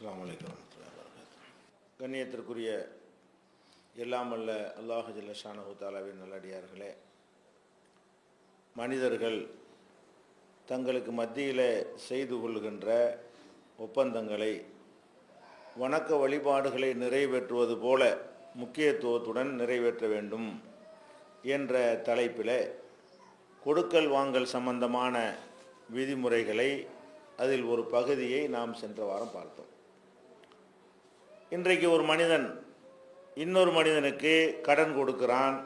அஸ்லாம் வலைக்கம் கண்ணியத்திற்குரிய எல்லாம் அல்ல அல்லாஹு ஜல்லஷானஹு தாலாவின் நல்லடியார்களே மனிதர்கள் தங்களுக்கு மத்தியில் செய்து கொள்கின்ற ஒப்பந்தங்களை வணக்க வழிபாடுகளை நிறைவேற்றுவது போல முக்கியத்துவத்துடன் நிறைவேற்ற வேண்டும் என்ற தலைப்பில் கொடுக்கல் வாங்கல் சம்பந்தமான விதிமுறைகளை அதில் ஒரு பகுதியை நாம் சென்ற வாரம் பார்த்தோம். இன்றைக்கு ஒரு மனிதன் இன்னொரு மனிதனுக்கு கடன் கொடுக்கிறான்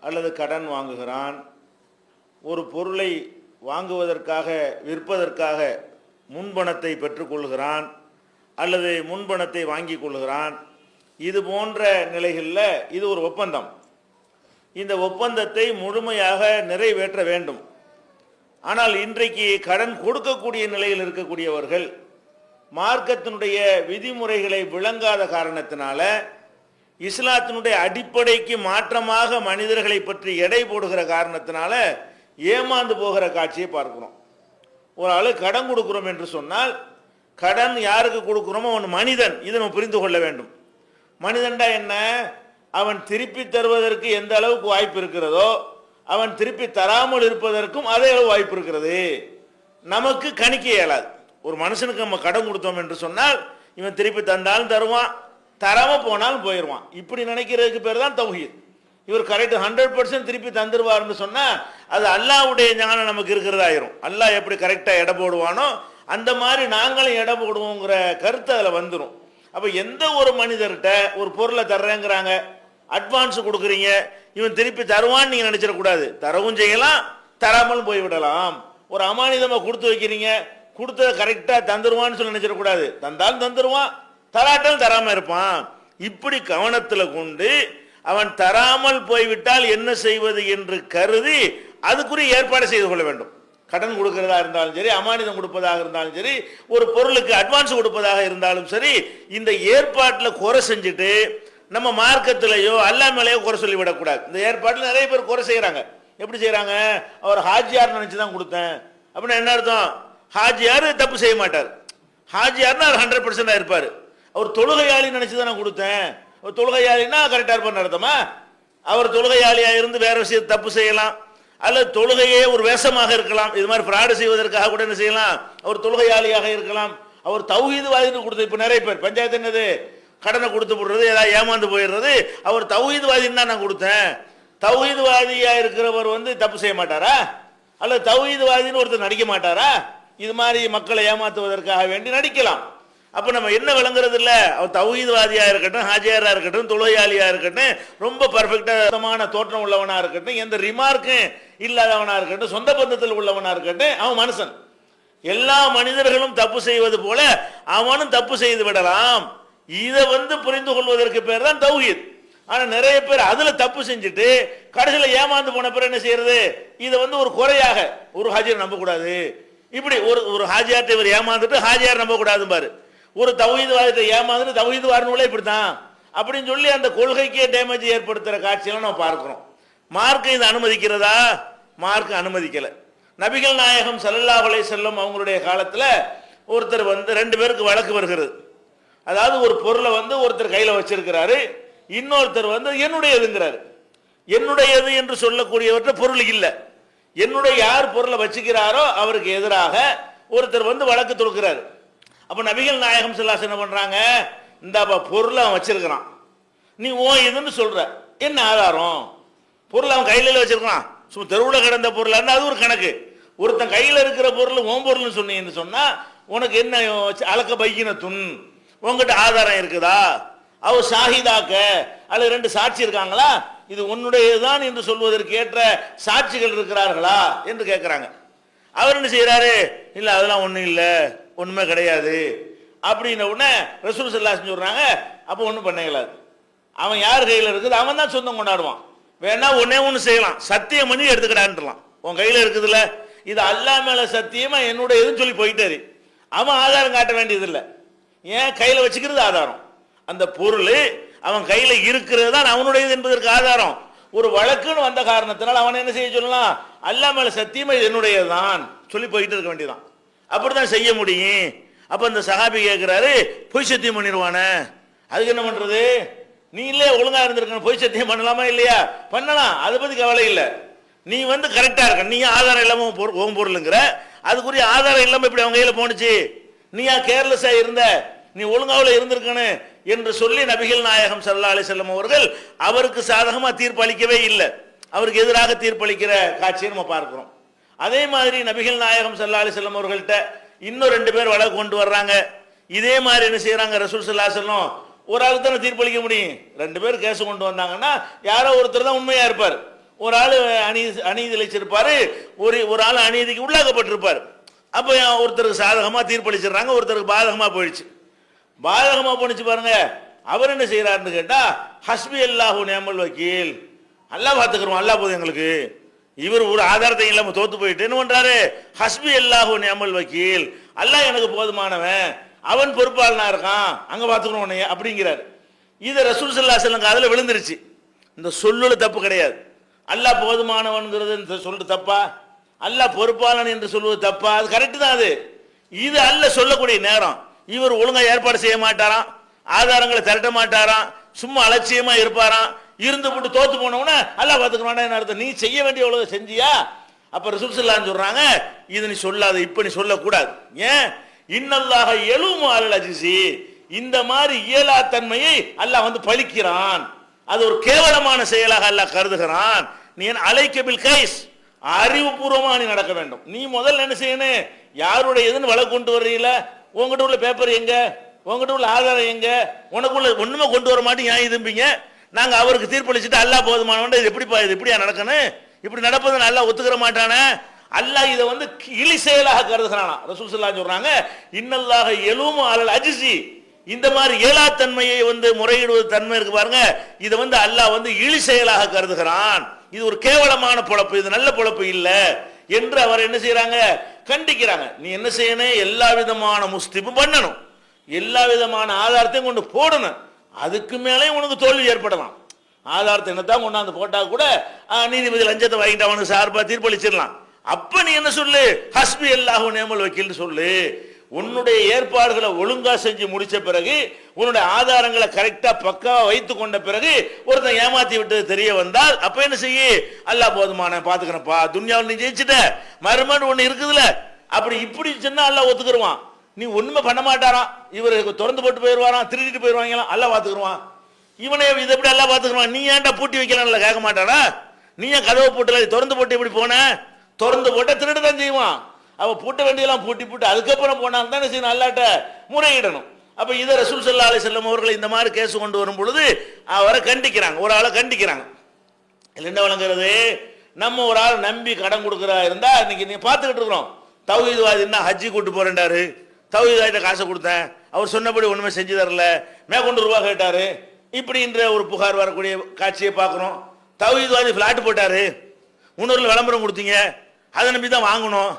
அல்லது கடன் வாங்குகிறான் ஒரு பொருளை வாங்குவதற்காக விற்பதற்காக முன்பணத்தை பெற்றுக்கொள்கிறான் அல்லது முன்பணத்தை வாங்கி கொள்கிறான் இது போன்ற நிலைகளில் இது ஒரு ஒப்பந்தம். இந்த ஒப்பந்தத்தை முழுமையாக நிறைவேற்ற வேண்டும். ஆனால் இன்றைக்கு கடன் கொடுக்கக்கூடிய நிலையில் இருக்கக்கூடியவர்கள் மார்க்கத்தினுடைய விதிமுறைகளை விளங்காத காரணத்தினால இஸ்லாத்தினுடைய அடிப்படைக்கு மாற்றமாக மனிதர்களை பற்றி எடை போடுகிற காரணத்தினால ஏமாந்து போகிற காட்சியை பார்க்கிறோம். ஒரு ஆள் கடன் கொடுக்குறோம் என்று சொன்னால் கடன் யாருக்கு கொடுக்குறோமோ அவன் மனிதன். இதை நம்ம புரிந்து கொள்ள வேண்டும். மனிதன்டா என்ன? அவன் திருப்பி தருவதற்கு எந்த அளவுக்கு வாய்ப்பு இருக்கிறதோ அவன் திருப்பி தராமல் இருப்பதற்கும் அதே அளவு வாய்ப்பு இருக்கிறது. நமக்கு கணிக்க இயலாது. ஒரு மனுஷனுக்கு நம்ம கடன் கொடுத்தோம் என்று சொன்னால் இவன் திருப்பி தந்தாலும் தருவான் தராம போனாலும் போயிடுவான் இப்படி நினைக்கிறதுக்கு பேர் தான் தௌஹீத். இவர் கரெக்ட் ஹண்ட்ரட் பர்சன்ட் திருப்பி தந்துருவார்னு சொன்னால் அது அல்லாவுடைய ஞானம் நமக்கு இருக்கிறதாயிரும். அல்லாஹ் எப்படி கரெக்டாக எடை போடுவானோ அந்த மாதிரி நாங்களும் எடை போடுவோங்கிற கருத்து அதில் வந்துடும் அப்போ எந்த ஒரு மனிதர்கிட்ட ஒரு பொருளை தர்றேங்கிறாங்க அட்வான்ஸ் கொடுக்குறீங்க இவன் திருப்பி தருவான்னு நீங்கள் நினச்சிடக்கூடாது. தரவும் செய்யலாம் தராமலும் போய்விடலாம். ஒரு அமானிதமாக கொடுத்து வைக்கிறீங்க கொடுத்ததை கரெக்டாக தந்துருவான்னு சொல்லி நினச்சிடக்கூடாது தந்தாலும் தந்துருவான் தராட்டாலும் தராமல் இருப்பான். இப்படி கவனத்தில் கொண்டு அவன் தராமல் போய்விட்டால் என்ன செய்வது என்று கருதி அதுக்குரிய ஏற்பாடு செய்து கொள்ள வேண்டும். கடன் கொடுக்கிறதா இருந்தாலும் சரி அமானிதம் கொடுப்பதாக இருந்தாலும் சரி ஒரு பொருளுக்கு அட்வான்ஸ் கொடுப்பதாக இருந்தாலும் சரி இந்த ஏற்பாட்டில் குறை செஞ்சுட்டு நம்ம மார்க்கத்திலேயோ அல்லா மேலேயோ குறை சொல்லிவிடக்கூடாது இந்த ஏற்பாட்டில் நிறைய பேர் குறை செய்கிறாங்க எப்படி செய்கிறாங்க அவர் ஹாஜியார் நினச்சி தான் கொடுத்தேன். அப்படின்னா என்ன அர்த்தம்? ஹாஜியார் தப்பு செய்ய மாட்டார். ஹாஜியார்னா அவர் ஹண்ட்ரட் பர்சன்டாக இருப்பார். அவர் தொழுகையாளி நினச்சி தான் நான் கொடுத்தேன். ஒரு தொழுகையாளின்னா கரெக்டாக இருப்பார் நடத்தமா அவர் தொழுகையாளியாக இருந்து வேறு விஷயத்தை தப்பு செய்யலாம். அல்லது தொழுகையே ஒரு வேஷமாக இருக்கலாம். இது மாதிரி ஃப்ராடு செய்வதற்காக கூட என்ன செய்யலாம்? அவர் தொழுகையாளியாக இருக்கலாம். அவர் தௌஹீதுவாதின்னு கொடுத்து இப்போ நிறைய பேர். பஞ்சாயத்து என்னது? கடனை கொடுத்து விடுறது ஏதாவது ஏமாந்து போயிடுறது. அவர் தௌஹீதுவாதின்னு தான் நான் கொடுத்தேன். தௌஹீதுவாதியா இருக்கிறவர் வந்து தப்பு செய்ய மாட்டாரா? அல்லது தௌஹீதுவாதின்னு ஒருத்தர் நடிக்க மாட்டாரா? இது மாதிரி மக்களை ஏமாத்துவதற்காக வேண்டி நடிக்கலாம். அப்போ நம்ம என்ன விளங்குறது இல்லை அவர் தௌஹீத்வாதியா இருக்கட்டும் ஹாஜியாராக இருக்கட்டும் தொழுகையாளியா இருக்கட்டும் ரொம்ப பர்ஃபெக்டான தோற்றம் உள்ளவனாக இருக்கட்டும் எந்த ரிமார்க்கும் இல்லாதவனாக இருக்கட்டும் சொந்த பந்தத்தில் உள்ளவனாக இருக்கட்டும் அவன் மனுஷன். எல்லா மனிதர்களும் தப்பு செய்வது போல அவனும் தப்பு செய்து விடலாம். இதை வந்து புரிந்து கொள்வதற்கு பேர் தான் தௌஹீத். ஆனால் நிறைய பேர் அதில் தப்பு செஞ்சுட்டு கடைசியில் ஏமாந்து போன பிறகு என்ன செய்யறது? இதை வந்து ஒரு குறையாக ஒரு ஹாஜியர் நம்பக்கூடாது. இப்படி ஒரு ஒரு ஹாஜியார்ட்ட இவர் ஏமாந்துட்டு ஹாஜியார் நம்பக்கூடாதுன்னு பாரு. ஒரு தௌஹீத்வாதத்தை ஏமாந்துட்டு தௌஹீத்வாரனுங்களே இப்படித்தான். அப்படின்னு சொல்லி அந்த கொள்கைக்கே டேமேஜ் ஏற்படுத்துகிற காட்சியெல்லாம் நம்ம பார்க்குறோம். மார்க்கு இதை அனுமதிக்கிறதா? மார்க்கு அனுமதிக்கலை. நபிகள் நாயகம் சல்லல்லா வலை செல்லம் அவங்களுடைய காலத்தில் ஒருத்தர் வந்து ரெண்டு பேருக்கு வழக்கு வருகிறது. அதாவது ஒரு பொருளை வந்து ஒருத்தர் கையில் வச்சிருக்கிறாரு இன்னொருத்தர் வந்து என்னுடையதுங்கிறாரு. என்னுடையது என்று சொல்லக்கூடியவற்ற பொருள் இல்லை. என்னுடைய யார் பொருளை வச்சுக்கிறாரோ அவருக்கு எதிராக ஒருத்தர் வந்து வழக்கு தொடுக்கிறாரு. அப்போ நபிகள் நாயகம் சொல்லாஸ் என்ன பண்ணுறாங்க இந்த பொருளை அவன் வச்சிருக்கிறான். நீ ஓ இதுன்னு சொல்கிற என்ன ஆதாரம்? பொருள் அவன் கையில் வச்சிருக்கான் சும்மா தெருவில் கிடந்த பொருள். இருந்தால் அது ஒரு கணக்கு. ஒருத்தன் கையில் இருக்கிற பொருள் ஓம் பொருள்னு சொன்னீங்கன்னு சொன்னால் உனக்கு என்ன அலக்க பைக்கின துன் உங்ககிட்ட ஆதாரம் இருக்குதா? அவ ஷாஹிதாக்க? அல்லது ரெண்டு சாட்சி இருக்காங்களா? இது உன்னுடையதுதான் என்று சொல்வதற்கு ஏற்ற சாட்சிகள் இருக்கிறார்களா என்று கேட்குறாங்க அவர் என்ன செய்யறாரு இல்லை அதெல்லாம் ஒன்றும் இல்லை. ஒன்றுமே கிடையாது. அப்படின்ன உடனே ரசூல் சல்லாஸ் சொல்றாங்க அப்போ ஒன்றும் பண்ண இயலாது அவன் யார் கையில் இருக்குது? அவன் தான் சொந்தம் கொண்டாடுவான். வேணா ஒன்னே ஒன்று செய்யலாம். சத்தியம் பண்ணி எடுத்துக்கிடான்லாம் உன் கையில் இருக்குதுல்ல. இது அல்லா மேல சத்தியமா என்னுடைய எதுன்னு சொல்லி போயிட்டாரு. அவன் ஆதாரம் காட்ட வேண்டியதில்லை. ஏன் கையில் வச்சுக்கிறது ஆதாரம்? அந்த பொருள் அவன் கையில் இருக்கிறது தான் அவனுடையது என்பதற்கு ஆதாரம். ஒரு வழக்குன்னு வந்த காரணத்தினால் அவன் என்ன செய்ய சொல்லலாம்? அல்லா மேல சத்தியமா இது என்னுடையது தான் சொல்லி போயிட்டு இருக்க வேண்டியதான் அப்படிதான் செய்ய முடியும். அப்போ இந்த சகாபி கேட்குறாரு பொய் சத்தியம் பண்ணிடுவானே அதுக்கு என்ன பண்றது? நீ இல்லையே? ஒழுங்காக இருந்திருக்கணும். பொய் சத்தியம் பண்ணலாமா இல்லையா? பண்ணலாம். அதை பற்றி கவலை இல்லை. நீ வந்து கரெக்டாக இருக்க. நீ ஆதாரம் இல்லாமல் ஓம் பொரு- பொருளுங்கிற? அதுக்குரிய ஆதாரம் இல்லாமல் இப்படி அவங்க கையில் போனுச்சு நீயா கேர்லெஸ்ஸாக இருந்த? நீ ஒழுங்காவில் இருந்திருக்கணும். என்று சொல்லி நபிகள் நாயகம் சல்லா அலி செல்லம் அவர்கள் அவருக்கு சாதகமாக தீர்ப்பளிக்கவே இல்லை. அவருக்கு எதிராக தீர்ப்பளிக்கிற காட்சியை நம்ம பார்க்கிறோம். அதே மாதிரி நபிகள் நாயகம் சல்லா அலி செல்லம் அவர்கள்ட்ட இன்னும் ரெண்டு பேர் வழக்கு கொண்டு வர்றாங்க. இதே மாதிரி என்ன செய்கிறாங்க ரசூல் சல்லா செல்லம் ஒரு ஆள் தானே தீர்ப்பளிக்க முடியும். ரெண்டு பேர் கேஸ் கொண்டு வந்தாங்கன்னா யாரோ ஒருத்தர் தான் உண்மையா இருப்பார். ஒரு ஆள் அணி அநீதி இழைச்சிருப்பாரு. ஒரு ஒரு ஆள் அநீதிக்கு உள்ளாக்கப்பட்டிருப்பார். அப்போ ஒருத்தருக்கு சாதகமாக தீர்ப்பளிச்சிடுறாங்க ஒருத்தருக்கு பாதகமாக போயிடுச்சு. பாதகமாக போணுச்சு பாருங்க. அவர் என்ன செய்யறாருன்னு கேட்டா ஹஸ்பி அல்லாஹு நேமல் வக்கீல். அல்லாஹ் பார்த்துக்கிறோம் அல்லா போதும் எங்களுக்கு. இவர் ஒரு ஆதாரத்தை இல்லாம தோத்து போயிட்டு என்ன பண்றாரு? ஹஸ்பி அல்லாஹு நேமல் வக்கீல். அல்லாஹ் எனக்கு போதுமானவன். அவன் பொறுப்பாளனா இருக்கான். அங்க பார்த்துக்கணும் உன்னைய அப்படிங்கிறாரு. இது ரசூல் சல்லா செல்லுங்க காதுல விழுந்துருச்சு. இந்த சொல்லுல தப்பு கிடையாது. அல்லாஹ் போதுமானவன்கிறது சொல்றது தப்பா? அல்லாஹ் பொறுப்பாளன் என்று சொல்வது தப்பா? அது கரெக்டு தான் அது. இது அல்ல சொல்லக்கூடிய நேரம். இவர் ஒழுங்கா ஏற்பாடு செய்ய மாட்டாராம். ஆதாரங்களை திரட்ட மாட்டாராம். சும்மா அலட்சியமா இருப்பாராம். இருந்து போட்டு தோத்து போனவன அல்லாஹ் பார்த்துக்கிறான் என்ன அர்த்தம்? நீ செய்ய வேண்டிய எவ்வளவு செஞ்சியா? அப்ப ரிசுல்லான்னு சொல்கிறாங்க சொல்றாங்க இது நீ சொல்லாத இப்ப நீ சொல்லக்கூடாது. ஏன்? இன்னல்லாக எழும் அலல் அஜிசி இந்த மாதிரி இயலா தன்மையை அல்லாஹ் வந்து பழிக்கிறான். அது ஒரு கேவலமான செயலாக அல்லாஹ் கருதுகிறான். நீ என் அலைக்கபில் கைஸ்? அறிவுபூர்வமா நீ நடக்க வேண்டும். நீ முதல்ல என்ன செய்யணும்? யாருடைய எதுன்னு வழக்கு கொண்டு வர்றீல உங்ககிட்ட உள்ள பேப்பர் எங்க? உங்ககிட்ட உள்ள ஆதாரம் எங்க? உனக்குள்ள ஒண்ணுமே கொண்டு வர மாட்டேன் ஏன் இதும்பீங்க? நாங்க அவருக்கு தீர்ப்பளிச்சுட்டு அல்லாஹ் போதுமானவன் இது எப்படிப்பா இது எப்படியா நடக்கணும்? இப்படி நடப்பதை நல்லா ஒத்துக்கிற மாட்டானே? அல்லாஹ் இதை வந்து இழி செயலாக கருதுகிறானா? ரசூல் சொல்லா சொல்றாங்க இன்னல்லாக எழுவும் அலல் அஜிசி. இந்த மாதிரி இயலாத்தன்மையை வந்து முறையிடுவது தன்மை இருக்கு பாருங்க. இதை வந்து அல்லாஹ் வந்து இழி செயலாக கருதுகிறான். இது ஒரு கேவலமான பொழப்பு இது நல்ல பொழப்பு இல்லை. என்று அவர் என்ன செய்யறாங்க கண்டிக்கிறாங்க. நீ என்ன செய்யணும்? எல்லா விதமான முஸ்திப்பும் பண்ணணும். எல்லா விதமான ஆதாரத்தையும் கொண்டு போடணும். அதுக்கு மேலே உனக்கு தோல்வி ஏற்படலாம். ஆதாரத்தை என்னத்தான் கொண்டாந்து போட்டா கூட நீதிபதி லஞ்சத்தை வாங்கிட்டு அவனுக்கு சார்பாக தீர்ப்பளிச்சிடலாம். அப்ப நீ என்ன சொல்லு? ஹஸ்பி அல்லாஹு நேமல் வக்கீல்னு சொல்லு. உன்னுடைய ஏற்பாடுகளை ஒழுங்கா செஞ்சு முடிச்ச பிறகு உன்னுடைய ஆதாரங்களை கரெக்டா பக்காவா வைத்து கொண்ட பிறகு ஒருத்தன் ஏமாத்தி விட்டது தெரிய வந்தால் அப்ப என்ன செய்ய? அல்லாஹ் போதுமான பாத்துக்கிறப்பா துன்யாவில் நீ ஜெயிச்சிட்ட மறுமணி ஒண்ணு இருக்குதுல அப்படி இப்படி சொன்னா அல்லாஹ் ஒத்துக்கிருவான். நீ ஒண்ணுமே பண்ண மாட்டாராம். இவர் திறந்து போட்டு போயிடுவாராம் திருடிட்டு போயிடுவாங்களாம் அல்ல பாத்துக்கிருவான் இவனே இதை எப்படி எல்லாம் பாத்துக்கிறான் நீ ஏன்டா பூட்டி வைக்கலாம்ல கேட்க மாட்டானா? நீ ஏன் கதவை போட்டுல? திறந்து போட்டு எப்படி போன? திறந்து போட்ட திருடு தான் செய்வான். அவ பூட்ட வேண்டியெல்லாம் பூட்டி பூட்டு அதுக்கப்புறம் போனான் தானே செய்யணும் அல்லாட்ட முறையிடணும். அப்ப இதை ரசூல் சல்லா அலி செல்லம் அவர்கள் இந்த மாதிரி கேஸ் கொண்டு வரும் பொழுது அவரை கண்டிக்கிறாங்க. ஒரு ஆளை கண்டிக்கிறாங்க. இல்லை என்ன வழங்குறது நம்ம ஒரு ஆள் நம்பி கடன் கொடுக்குறா இருந்தா இன்னைக்கு நீ பார்த்துக்கிட்டு இருக்கிறோம். தௌஹீத்வாதி என்ன ஹஜ்ஜி கூட்டு போறேன்டாரு. தௌஹீதாயிட்ட காசை கொடுத்தேன். அவர் சொன்னபடி ஒண்ணுமே செஞ்சு தரல. மேற்கொண்டு ரூபா கேட்டாரு. இப்படின்ற ஒரு புகார் வரக்கூடிய காட்சியை பார்க்குறோம். தௌஹீத்வாதி ஃபிளாட் போட்டாரு. முன்னூறுல விளம்பரம் கொடுத்தீங்க. அதை நம்பி தான் வாங்கணும்.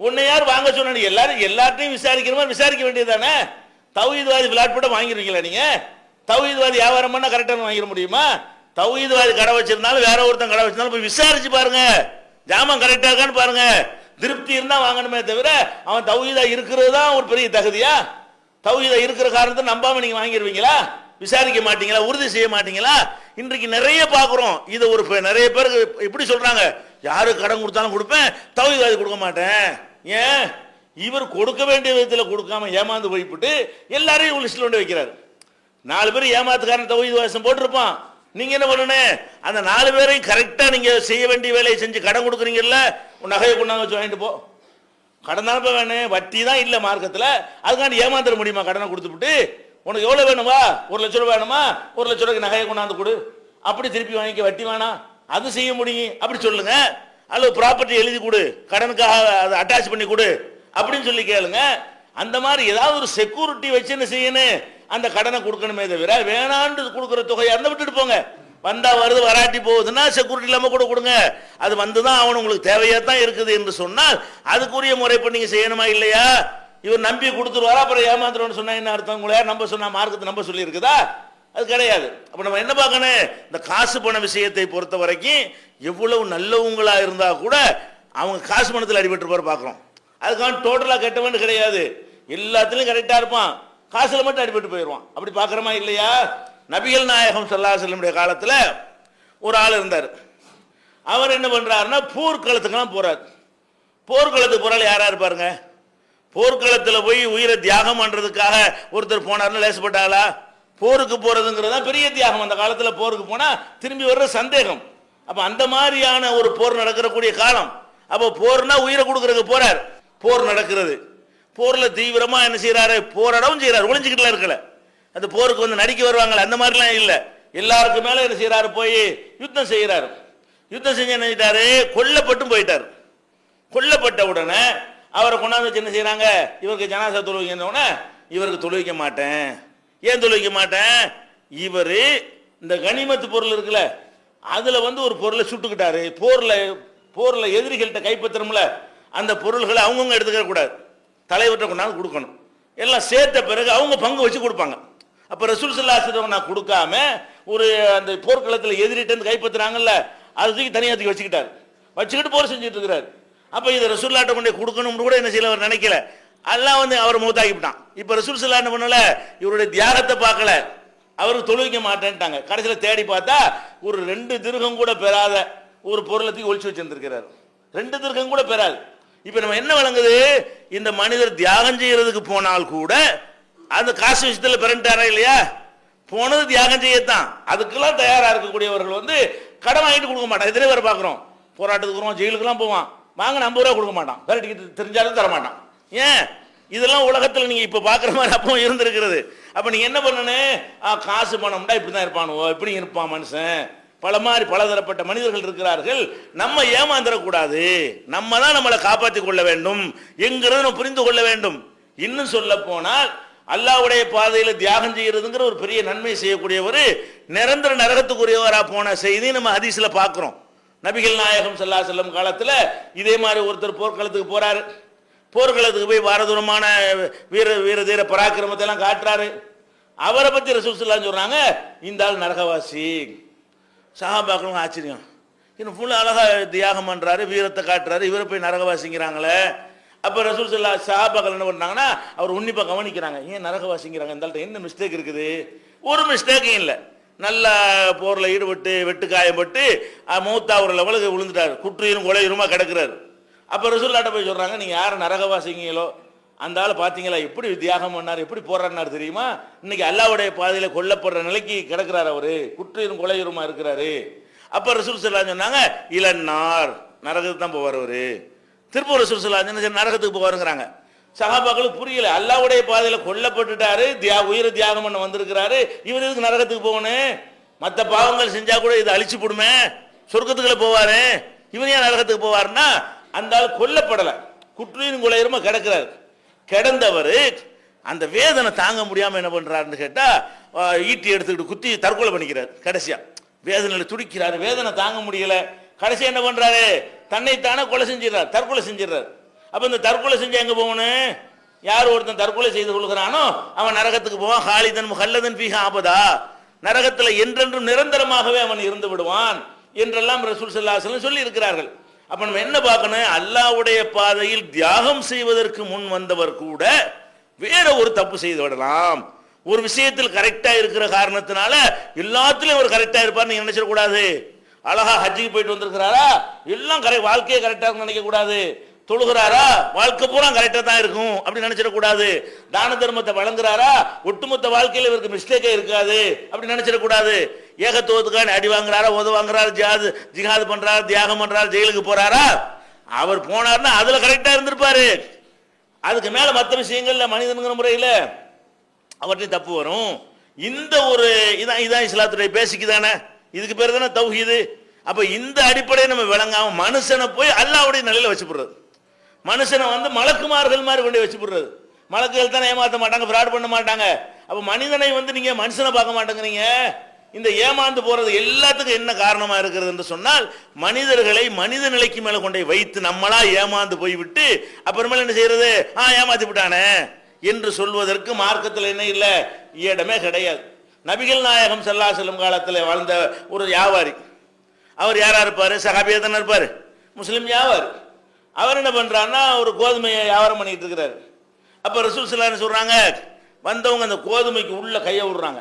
உன்னை யார் வாங்க சொன்ன எல்லாரும் எல்லார்ட்டையும் விசாரிக்கிற மாதிரி விசாரிக்க வேண்டியது தானே தௌஹீத்வாதி ஃபிளாட் போட்டு வாங்கிடுவீங்களா நீங்க? தௌஹீத்வாதி வியாபாரம் பண்ணா கரெக்டாக வாங்கிட முடியுமா? தௌஹீத்வாதி கடை வச்சிருந்தாலும் வேற ஒருத்தன் கடை வச்சிருந்தாலும் போய் விசாரிச்சு பாருங்க. ஜாமான் கரெக்டாக இருக்கான்னு பாருங்க. திருப்தி இருந்தால் வாங்கணுமே தவிர அவன் தௌஹீதா இருக்கிறது தான் ஒரு பெரிய தகுதியா? தௌஹீதா இருக்கிற காரணத்தை நம்பாம நீங்க வாங்கிடுவீங்களா விசாரிக்க மாட்டீங்களா? உறுதி செய்ய மாட்டீங்களா? இன்றைக்கு நிறைய பார்க்குறோம் இதை ஒரு நிறைய பேருக்கு இப்படி சொல்றாங்க. யாரு கடன் கொடுத்தாலும் கொடுப்பேன் தௌஹீதாதி கொடுக்க மாட்டேன். ஏன்? இவர் கொடுக்க வேண்டிய விதத்தில் கொடுக்காம ஏமாந்து போய்விட்டு எல்லாரையும் ஒரு லிஸ்ட்ல கொண்டு வைக்கிறாரு. நாலு பேர் ஏமாத்துக்காரன் தௌஹீத் வாசம் போட்டிருப்பான். நீங்க என்ன பண்ணணும் அந்த நாலு பேரையும் கரெக்டா நீங்க செய்ய வேண்டிய வேலையை செஞ்சு கடன் கொடுக்குறீங்கல்ல? உன் நகையை கொண்டாந்து வச்சு வாங்கிட்டு போ. கடன் தான் இப்போ வேணும்? வட்டி தான் இல்லை மார்க்கத்தில். அதுக்காண்டி ஏமாத்திர முடியுமா கடனை கொடுத்துவிட்டு உனக்கு எவ்வளோ வேணுமா? ஒரு லட்ச ரூபா வேணுமா? ஒரு லட்ச ரூபாய்க்கு நகையை கொண்டாந்து கொடு. அப்படி திருப்பி வாங்கிக்க. வட்டி வேணாம். அது செய்ய முடியும். அப்படி சொல்லுங்கள் அல்லது ப்ராப்பர்ட்டி எழுதி கொடு. கடனுக்காக அதை அட்டாச் பண்ணி கொடு. அப்படின்னு சொல்லி கேளுங்க. அந்த மாதிரி ஏதாவது ஒரு செக்யூரிட்டி வச்சு என்ன செய்யணும் அந்த கடனை கொடுக்கணுமே தவிர வேணாண்டு கொடுக்குற தொகையை இருந்தால் விட்டுட்டு போங்க. வந்தா வருது வராட்டி போகுதுன்னா செக்யூரிட்டி இல்லாமல் கூட கொடுங்க. அது வந்து தான் அவன் உங்களுக்கு தேவையாக தான் இருக்குது என்று சொன்னால் அதுக்குரிய முறைப்படி நீங்கள் செய்யணுமா இல்லையா? இவர் நம்பி கொடுத்துருவாரா? அப்புறம் ஏமாத்துறோன்னு சொன்னா என்ன அர்த்தம்? உங்களே நம்ப சொன்னா? மார்க்கத்தை நம்ப சொல்லியிருக்குதா? அது கிடையாது. அப்ப நம்ம என்ன பார்க்கணும்? இந்த காசு பண விஷயத்தை பொறுத்த வரைக்கும் எவ்வளவு நல்லவங்களா இருந்தா கூட அவங்க காசு பணத்தில் அடிபட்டு போற பார்க்குறோம் அதுக்காக டோட்டலாக கெட்டவன் கிடையாது. எல்லாத்துலேயும் கரெக்டா இருப்பான். காசுல மட்டும் அடிபட்டு போயிடுவான். அப்படி பார்க்குறோமா இல்லையா? நபிகள் நாயகம் ஸல்லல்லாஹு செல்லமுடைய காலத்தில் காலத்துல ஒரு ஆள் இருந்தார். அவர் என்ன பண்றாருன்னா போர்க்களத்துக்கெல்லாம் போறார். போர்க்களத்துக்கு போறாள் யாரா இருப்பாருங்க? போர்க்களத்தில் போய் உயிரை தியாகம் பண்றதுக்காக ஒருத்தர் போனார்னு லேசப்பட்டாளா? போருக்கு போறதுங்கிறது தான் பெரிய தியாகம். அந்த காலத்தில் போருக்கு போனால் திரும்பி வர்ற சந்தேகம். அப்போ அந்த மாதிரியான ஒரு போர் நடக்கிறக்கூடிய காலம். அப்போ போர்னா உயிரை கொடுக்கறதுக்கு போறார். போர் நடக்கிறது. போரில் தீவிரமாக என்ன செய்கிறாரு போராடவும் செய்கிறார் ஒளிஞ்சுக்கிட்டுலாம் இருக்கல. அந்த போருக்கு வந்து நடிக்க வருவாங்களே அந்த மாதிரிலாம் இல்லை. எல்லாருக்கும் மேலே என்ன செய்கிறாரு போய் யுத்தம் செய்கிறாரு யுத்தம் செஞ்சு என்ன செஞ்சிட்டாரு? கொல்லப்பட்டும் போயிட்டார். கொல்லப்பட்ட உடனே அவரை கொண்டாந்து வச்சு என்ன செய்கிறாங்க இவருக்கு ஜனாசா தொழுவிங்க உடனே இவருக்கு தொழுவிக்க மாட்டேன். ஏன் தொழுவிக்க மாட்டேன்? இவர் இந்த கனிமத்து பொருள் இருக்குல்ல அதில் வந்து ஒரு பொருளை சுட்டுக்கிட்டாரு. போரில் போரில் எதிரிகள்கிட்ட கைப்பற்றணும்ல அந்த பொருள்களை அவங்கவுங்க எடுத்துக்க கூடாது. தலைவர்கிட்ட கொண்டாந்து கொடுக்கணும். எல்லாம் சேர்த்த பிறகு அவங்க பங்கு வச்சு கொடுப்பாங்க. அப்போ ரசூல் சல்லாசம் நான் கொடுக்காம ஒரு அந்த போர்க்களத்தில் எதிரிட்டு வந்து கைப்பற்றுறாங்கல்ல அது தூக்கி தனியாக தூக்கி வச்சுக்கிட்டார். வச்சுக்கிட்டு போர் செஞ்சுட்டு இருக்கிறார். அப்போ இதை ரசூல்லாட்ட கொண்டே கொடுக்கணும்னு கூட என்ன செய்யல அவர் நினைக்கல. எல்லாம் வந்து அவர் மூத்தாக்கிவிட்டான். இப்போ ரசூல் சல்லா என்ன பண்ணல? இவருடைய தியாகத்தை பார்க்கல. அவருக்கு தொழுவிக்க மாட்டேன்ட்டாங்க. கடைசியில் தேடி பார்த்தா ஒரு ரெண்டு திருகம் கூட பெறாத ஒரு பொருளை ஒழிச்சு வச்சிருந்திருக்கிறார். ரெண்டு திருகம் கூட பெறாது. இப்போ நம்ம என்ன வழங்குது இந்த மனிதர் தியாகம் செய்யறதுக்கு போனால் கூட அந்த காசு விஷயத்தில் பிறண்டாரா இல்லையா? போனது தியாகம் செய்யத்தான். அதுக்கெல்லாம் தயாராக இருக்கக்கூடியவர்கள் வந்து கடன் வாங்கிட்டு கொடுக்க மாட்டான். எதிரே பேர் பார்க்குறோம். போராட்டத்துக்கு வருவான் ஜெயிலுக்குலாம் போவான். வாங்க ஐம்பது ரூபா கொடுக்க மாட்டான். வேற டிக்கெட் தெரிஞ்சாலும் தர மாட்டான் ஏன்? இதெல்லாம் உலகத்தில் நீங்க இப்ப பாக்குற மாதிரி அப்போ இருந்திருக்கிறது. அப்ப நீங்கள் என்ன பண்ணணும் ஆ, காசு பணம்டா இப்படி தான் இருப்பானுவோ? இப்படி இருப்பான் மனுஷன். பல மாதிரி பலதரப்பட்ட மனிதர்கள் இருக்கிறார்கள். நம்ம ஏமாந்துடக்கூடாது நம்ம தான் நம்மளை காப்பாற்றி கொள்ள வேண்டும். என்கிறத நம்ம புரிந்து கொள்ள வேண்டும். இன்னும் சொல்ல போனால் அல்லாஹ்வுடைய பாதையில தியாகம் செய்யறதுங்கிற ஒரு பெரிய நன்மை செய்யக்கூடியவர் நிரந்தர நரகத்துக்குரியவராக போன செய்தி நம்ம ஹதீஸ்ல பார்க்குறோம் நபிகள் நாயகம் செல்லா செல்லும் காலத்தில் இதே மாதிரி ஒருத்தர் போர்க்களத்துக்கு போறாரு. போர்க்களத்துக்கு போய் பாரதூரமான வீர வீர தீர பராக்கிரமத்தை எல்லாம் காட்டுறாரு. அவரை பத்தி ரசூல் சொல்கிறாங்க சொல்றாங்க இந்த ஆள் நரகவாசி. சஹாபாக்களும் ஆச்சரியம். இன்னும் ஃபுல்லாக அழகா தியாகம் பண்றாரு வீரத்தை காட்டுறாரு இவரை போய் நரகவாசிங்கிறாங்களே. அப்போ ரசூல் சொல்லா சஹாபாக்கள் என்ன பண்ணாங்கன்னா அவர் உன்னிப்பாக கவனிக்கிறாங்க ஏன் நரகவாசிங்கிறாங்க? இந்த ஆள்கிட்ட என்ன மிஸ்டேக் இருக்குது? ஒரு மிஸ்டேக்கும் இல்லை. நல்ல போரில் ஈடுபட்டு வெட்டு காயப்பட்டு மூத்தா ஒரு லெவலுக்கு விழுந்துட்டார். குற்றுயிரும் கொலையுருமா கிடக்குறாரு. அப்போ ரசூல்லாட்ட போய் சொல்கிறாங்க நீங்கள் யார் நரகவாசிங்களோ? அந்த ஆள் பார்த்தீங்களா? எப்படி தியாகம் பண்ணார்? எப்படி போராடினார் தெரியுமா? இன்னைக்கு அல்லாவுடைய பாதையில் கொல்லப்படுற நிலைக்கு கிடக்கிறார் அவரு. குற்றம் கொலையுறமா இருக்கிறாரு. அப்போ ரசூல் சொல்லா சொன்னாங்க இளநார் நரகத்துக்கு தான் போவார் அவர். திருப்பூர் ரசூல் சொல்லா சொன்ன நரகத்துக்கு போவாருங்கிறாங்க. சகாபாக்களுக்கு புரியல அல்லாவுடைய பாதையில் கொல்லப்பட்டுட்டாரு தியா உயிரை தியாகம் பண்ண வந்திருக்கிறாரு. இவர் எதுக்கு நரகத்துக்கு போகணும்? மற்ற பாவங்கள் செஞ்சா கூட இதை அழிச்சு போடுமே? சொர்க்கத்துக்குள்ள போவாரு. இவர் ஏன் நரகத்துக்கு போவாருன்னா அந்த ஆள் கொல்லப்படலை. குற்றியும் குலையுமா கிடக்கிறார். கிடந்தவர் அந்த வேதனை தாங்க முடியாம என்ன பண்றாருன்னு கேட்டா ஈட்டி எடுத்துக்கிட்டு குத்தி தற்கொலை பண்ணிக்கிறார் கடைசியா. வேதனையில துடிக்கிறாரு வேதனை தாங்க முடியல. கடைசியா என்ன பண்றாரு? தன்னைத்தானே கொலை செஞ்சிடறார் தற்கொலை செஞ்சிடறார். அப்ப இந்த தற்கொலை செஞ்சு எங்க போகணும்? யார் ஒருத்தன் தற்கொலை செய்து கொள்கிறானோ அவன் நரகத்துக்கு போவான். ஹாலிதன் ஹல்லதன் பீக ஆபதா? நரகத்துல என்றென்றும் நிரந்தரமாகவே அவன் இருந்து விடுவான் என்றெல்லாம் ரசூல் சொல்லி இருக்கிறார்கள் அப்ப நம்ம என்ன பார்க்கணும்? அல்லாஹ்வுடைய பாதையில் தியாகம் செய்வதற்கு முன் வந்தவர் கூட வேற ஒரு தப்பு செய்து விடலாம். ஒரு விஷயத்தில் கரெக்டா இருக்கிற காரணத்தினால எல்லாத்துலேயும் அவர் கரெக்டா இருப்பார் நீங்க நினைச்சிடக்கூடாது அழகா ஹஜ்ஜுக்கு போயிட்டு வந்திருக்கிறாரா? எல்லாம் கரெக்ட் வாழ்க்கையை கரெக்டா நினைக்கக்கூடாது நினைக்க கூடாது. தொழுகிறாரா? வாழ்க்கை பூரா கரெக்டாக தான் இருக்கும். அப்படின்னு நினைச்சிடக்கூடாது தான தர்மத்தை வழங்குறாரா? ஒட்டுமொத்த வாழ்க்கையில் இவருக்கு மிஸ்டேக்கே இருக்காது. அப்படின்னு நினைச்சிடக்கூடாது ஏகத்துவத்துக்கான அடி வாங்குறாரா உத வாங்குறாரு ஜியாது ஜிகாது பண்றாரு தியாகம் பண்றாரு ஜெயிலுக்கு போறாரா? அவர் போனார்னா அதுல கரெக்டா இருந்திருப்பாரு. அதுக்கு மேல மற்ற விஷயங்கள்ல மனிதனுங்கிற முறையில அவற்றையும் தப்பு வரும். இந்த ஒரு இதான் இதான் இஸ்லாத்துடைய பேசிக்கு தானே. இதுக்கு பேர் தானே தௌஹீது. அப்ப இந்த அடிப்படையை நம்ம விளங்காம மனுஷனை போய் அல்லாவுடைய நிலையில வச்சுப்படுறது. மனுஷனை வந்து மலக்குமார்கள் மாதிரி கொண்டு வச்சு விடுறது மலக்குகள் தானே ஏமாற்ற மாட்டாங்க ஃப்ராட் பண்ண மாட்டாங்க. அப்போ மனிதனை வந்து நீங்கள் மனுஷனை பார்க்க மாட்டேங்கிறீங்க. இந்த ஏமாந்து போகிறது எல்லாத்துக்கும் என்ன காரணமாக இருக்கிறது என்று சொன்னால் மனிதர்களை மனித நிலைக்கு மேலே கொண்டே வைத்து நம்மளா ஏமாந்து போய்விட்டு அப்புறமேல என்ன செய்யறது? ஆ ஏமாத்தி விட்டானே என்று சொல்வதற்கு மார்க்கத்தில் என்ன இல்லை? இடமே கிடையாது. நபிகள் நாயகம் செல்லா செல்லும் காலத்தில் வாழ்ந்த ஒரு வியாபாரி. அவர் யாராக இருப்பார்? சகாபியாக தானே இருப்பார்? முஸ்லீம் வியாபாரி. அவர் என்ன பண்ணுறாருன்னா ஒரு கோதுமையை வியாபாரம் பண்ணிக்கிட்டு இருக்கிறாரு. அப்போ ரசூல் சிலான்னு சொல்கிறாங்க வந்தவங்க அந்த கோதுமைக்கு உள்ளே கையை விடுறாங்க.